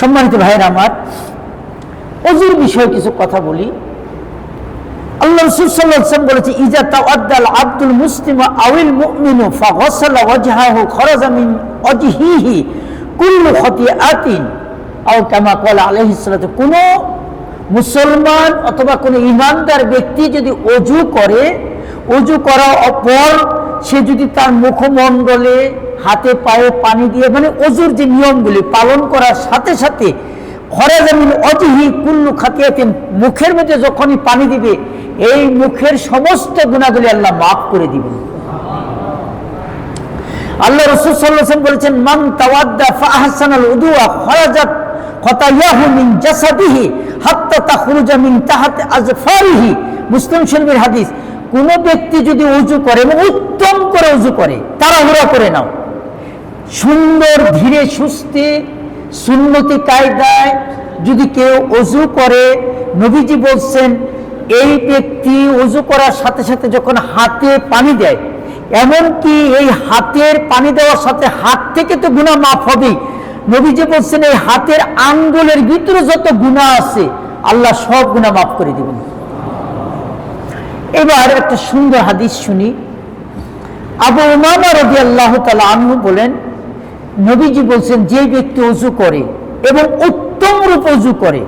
সম্মানিত ভাইয়ের আমার, অজুর বিষয়ে কিছু কথা বলি। আল্লাহ রসুল সাল্লাল্লাহু আলাইহি ওয়াসাল্লাম বলেছে, ইজা তাওয়াদ্দাল আব্দুল মুসলিম আউল মুমিনু ফাগাসালা ওয়াজহাহু খরাজা মিন ওয়াজহিহি কুল্লু খতিআতিন। আও কামা ক্বালা আলাইহিস সালাতু, কোন মুসলমান অথবা কোন ইমানদার ব্যক্তি যদি অজু করে, অজু করা অপর সে যদি তার মুখমণ্ডলে হাতে পায়ে পানি দিয়ে মানে অজুর যে নিয়মগুলি পালন করার সাথে সাথে খরাজামিন অজিহি কুল্লু খাতিয়াতেন, মুখের মধ্যে যখনই পানি দিবে, এই মুখের সমস্ত গুণাগুলি আল্লাহ মাফ করে দিবেন। আল্লাহ রসুল সাল্লাল্লাহু বলেছেন, মান তাওয়াদ্দা ফাহসানাল উদুয়া খরাজাত খতায়াহু মিন জাসাদিহি হাত্তা তাখরুজা মিন তাহাত আজফারিহি। মুসলিম শরীফের হাদিস, কোন ব্যক্তি যদি উজু করে এবং উত্তম করে উজু করে, তাড়াহুড়া করে নাও। সুন্দর, ধীরে, সুস্থে, সুন্নতি কায়দায় যদি কেউ অজু করে, নবীজি বলছেন, এই ব্যক্তি অজু করার সাথে সাথে যখন হাতে পানি দেয়, এমনকি এই হাতের পানি দেওয়ার সাথে হাত থেকে তো গুণা মাফ হবেই। নবীজি বলছেন, এই হাতের আঙ্গুলের ভিতরে যত গুণা আছে, আল্লাহ সব গুণা মাফ করে দিবেন। এবার একটা সুন্দর হাদিস শুনি। আবু উমামা রবি আল্লাহ তালা আনহু বলেন নবীজি বলছেন, যে ব্যক্তি অজু করে এবং উত্তম রূপ অজু করে,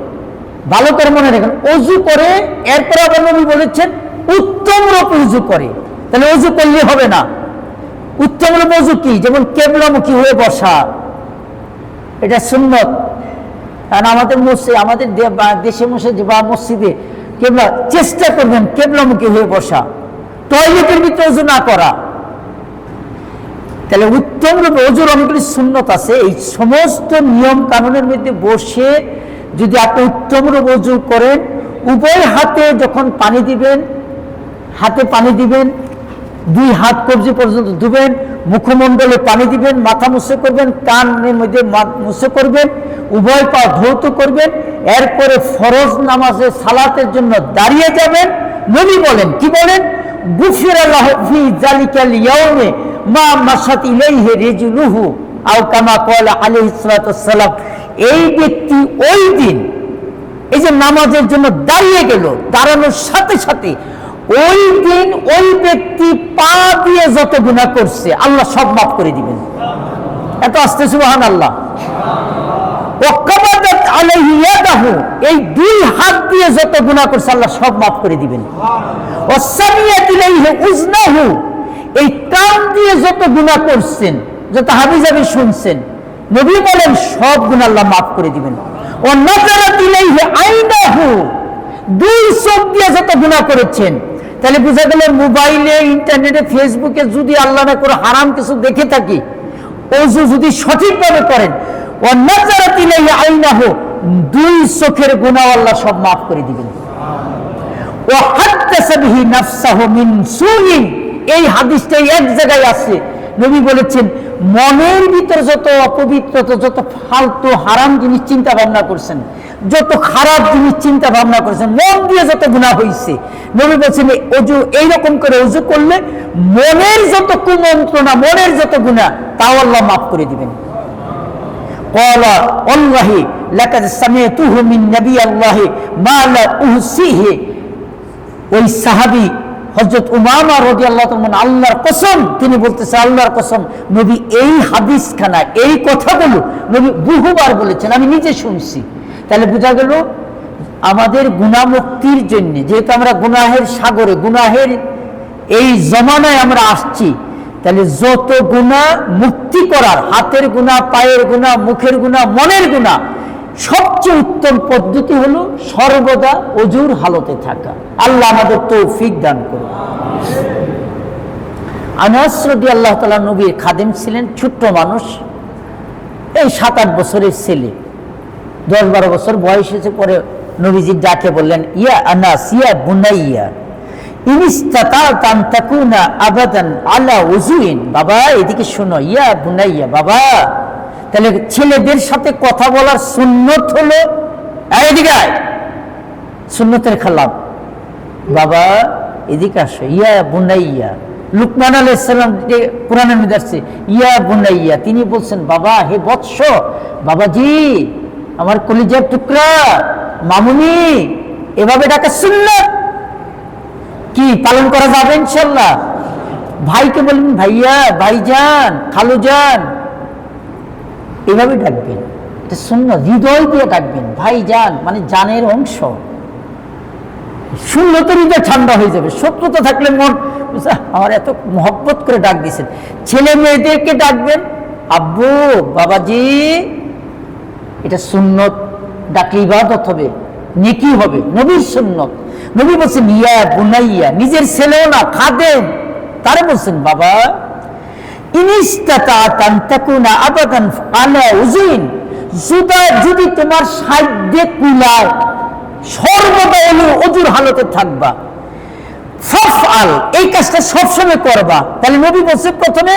ভালো করে মনে রাখেন, অজু করে, এরপর আবার নবী বলেছেন, উত্তম রূপ অজু করে। তাহলে অজু করলে হবে না। উত্তম রূপ অজু কি? যেমন কেবলামুখী হয়ে বসা। এটা সুন্নত। কারণ আমাদের মসজিদ আমাদের দেশে মসজিদে বা মসজিদে কেবলা, চেষ্টা করবেন কেবলামুখী হয়ে বসা। টয়লেটের ভিতরে অজু না করা। তাহলে উত্তম রূপে অজুর অনেকগুলি সুন্নত আছে, এই সমস্ত নিয়ম কানুনের মধ্যে বসে যদি আপনি উত্তম রূপ অজু করেন, উভয় হাতে যখন পানি দিবেন, হাতে পানি দিবেন, দুই হাত কবজি পর্যন্ত ধুবেন, মুখমণ্ডলে পানি দিবেন, মাথা মুছে করবেন, কানের মধ্যে মুছে করবেন, উভয় পা ধৌত করবেন, এরপরে ফরজ নামাজে সালাতের জন্য দাঁড়িয়ে যাবেন। নবী বলেন, কি বলেন? গুফির আল্লাহ জালিকাল ইয়াউমে মা মাসাত ইলাইহি রিজলুহু আও কামা আলাইহিস সালাতু ওয়াসসালাম। এই ব্যক্তি ওই দিন এই যে নামাজের জন্য দাঁড়িয়ে গেল দাঁড়ানোর সাথে সাথে ওই দিন ওই ব্যক্তি পা দিয়ে যত গুণা করছে আল্লাহ সব মাফ করে দিবেন। এত আসতে সুবাহান আল্লাহ এই দুই হাত দিয়ে যত গুণা করছে আল্লাহ সব মাফ করে দিবেন। ওয়াসামিয়াত ইলাইহি উজনাহু, এই কান দিয়ে যত গুণা করছেন, যত হাবিজাবি শুনছেন, নবী বলেন, সব গুণা আল্লাহ মাফ করে দিবেন। ও নাজারাত ইলাইহি আইনাহু, দুই চোখ দিয়ে যত গুণা করেছেন, তাহলে বোঝা গেল মোবাইলে, ইন্টারনেটে, ফেসবুকে যদি আল্লাহ না করে হারাম কিছু দেখে থাকি, অজু যদি সঠিকভাবে করেন ও নাজারাত ইলাইহি আইনাহু, দুই চোখের গুনাহ আল্লাহ সব মাফ করে দিবেন। ও হাদ্দাসা বিহি নাফসাহু মিন সুইন এই হাদিসটাই এক জায়গায় আছে। নবী বলেছেন, মনের ভিতর যত অপবিত্রতা যত ফালতু, হারাম জিনিস চিন্তা ভাবনা করছেন, যত খারাপ জিনিস চিন্তা ভাবনা করেছেন, মন দিয়ে যত গুণা হয়েছে নবী বলছেন, অজু, এইরকম করে অজু করলে মনের যত কুমন্ত্রণা, মনের যত গুণা তাও আল্লাহ মাফ করে দিবেন। অল্লাহি ওই সাহাবি হজরত উমামা রদি আল্লাহ আল্লাহর কসম। তিনি বলতেছে, আল্লাহর কসম। নবী এই হাদিস খানা এই কথাগুলো নবী বহুবার বলেছেন, আমি নিজে শুনছি। তাহলে বোঝা গেল, আমাদের গুণামুক্তির জন্য, যেহেতু আমরা গুনাহের সাগরে, গুনাহের এই জমানায় আমরা আসছি, তাহলে যত গুণা মুক্তি করার, হাতের গুণা পায়ের গুণা মুখের গুণা মনের গুণা সবচেয়ে উত্তম পদ্ধতি হলো সর্বদা অজুর হালতে থাকা। আল্লাহ আমাদের তৌফিক দান করুন। আনাস রদি আল্লাহ তালা নবীর খাদেম ছিলেন ছোট্ট মানুষ। এই সাত আট বছরের ছেলে। দশ বারো বছর বয়স হয়েছে পরে নবীজি ডাকে বললেন, ইয়া আনাস, ইয়া বুনাইয়া আবাদান আলা উজুইন। বাবা, এদিকে শোনো, ইয়া বুনাইয়া, বাবা তাহলে ছেলেদের সাথে কথা বলার সুন্নত হলো এদিকে। সুন্নতের খালাম। বাবা, এদিকে আসো। ইয়া বুনাইয়া। লুকমান আলাহ ইসলাম কোরআনের মধ্যে আসছে, ইয়া বুনাইয়া। তিনি বলছেন, বাবা, হে বৎস, বাবাজি, আমার কলিজার টুকরা, মামুনি, এভাবে ডাকা সুন্নত। কি, পালন করা যাবে ইনশাল্লাহ? ভাইকে বলবেন ভাইয়া, ভাইজান, খালুজান এভাবে ডাকবেন এটা শূন্য হৃদয় দিয়ে ডাকবেন ভাইজান মানে জানের অংশ। শূন্য তো হৃদয় ঠান্ডা হয়ে যাবে। শত্রুতা থাকলে মন আমার এত মহব্বত করে ডাক দিয়েছেন। ছেলে মেয়েদেরকে ডাকবেন, আব্বু, বাবাজি, এটা সুন্নত, ডাকলে ইবাদত হবে, নেকি হবে, নবীর সুন্নত। নবী বলছেন, ইয়া বুনাইয়া, নিজের ছেলেও না, খাদেম। তারা বলছেন, বাবা যদি তোমার সাধ্যে কুলায় সর্বদা এলো অজুর হালতে থাকবা। ফফআল, এই কাজটা সবসময় করবা। তাহলে নবী বলছে, প্রথমে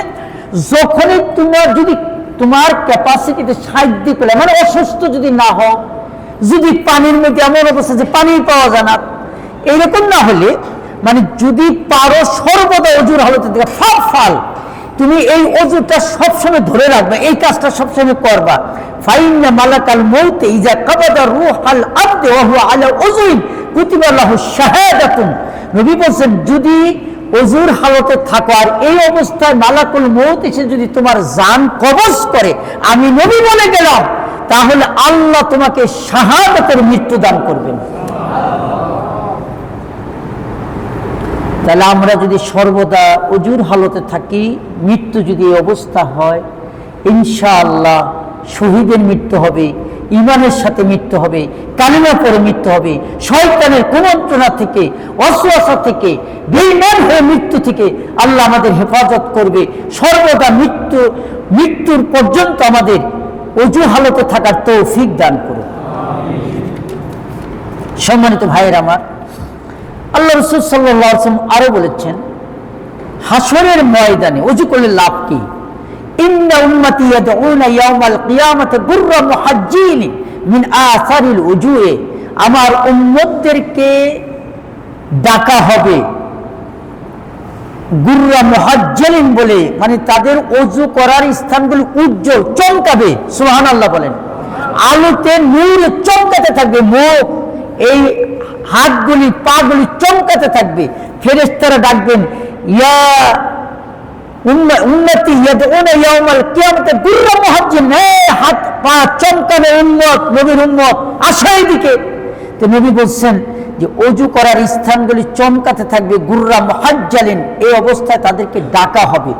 যখনই তোমার যদি তোমার ক্যাপাসিটিতে সাহায্য পেলে মানে অসুস্থ যদি না হও, যদি পানির মধ্যে এমন অবস্থা যে পানি পাওয়া যায় না এইরকম না হলে মানে যদি পারো সর্বদা অজুর হালতে থেকে ফফআল তুমি এই অজুটা সবসময় ধরে রাখবে, এই কাজটা সবসময় করবা। ফাইন্না মালাকাল মৌতে ইজা কাবাদা রুহাল আবদে ওয়া হুয়া আলা উযুইন কুতিবা লাহু শাহাদাতুন। নবী বলছেন, যদি অজুর হালতে থাকো আর এই অবস্থায় মালাকুল মৌত এসে যদি তোমার জান কবজ করে, আমি নবী বলে গেলাম, তাহলে আল্লাহ তোমাকে শাহাদাতের মৃত্যু দান করবেন। তাহলে আমরা যদি সর্বদা অজুর হালতে থাকি, মৃত্যু যদি এই অবস্থা হয়, ইনশাআল্লাহ শহীদের মৃত্যু হবে, ইমানের সাথে মৃত্যু হবে, কালিমা পরে মৃত্যু হবে, শয়তানের কুমন্ত্রণা থেকে অসুয়াশা থেকে বেইমান হয়ে মৃত্যু থেকে আল্লাহ আমাদের হেফাজত করবে। সর্বদা মৃত্যু, মৃত্যুর পর্যন্ত আমাদের অজু হালতে থাকার তৌফিক দান করুন। সম্মানিত ভাইয়ের আমার আল্লাহ রসুল সাল্লাম আরও বলেছেন হাসরের ময়দানে অজু করলে লাভ কি? আমার উম্মতদেরকে ডাকা হবে গুররা মুহাজ্জালিন বলে মানে তাদের অজু করার স্থানগুলো উজ্জ্বল, চমকাবে, সুবহানাল্লাহ বলেন। আলোতে নূরে চমকাতে থাকবে, মুখ। এই হাতগুলি, পাগুলি চমকাতে থাকবে। ফেরেশতারা ডাকবেন, ইয়া উন্নতি হাত, পা চমকাবে উম্মত, নবীর উম্মত, আসো এদিকে তো নবী বলছেন যে, অজু করার স্থানগুলি চমকাতে থাকবে, গুররা মুহাজ্জালিন, এই অবস্থায় তাদেরকে ডাকা হবে।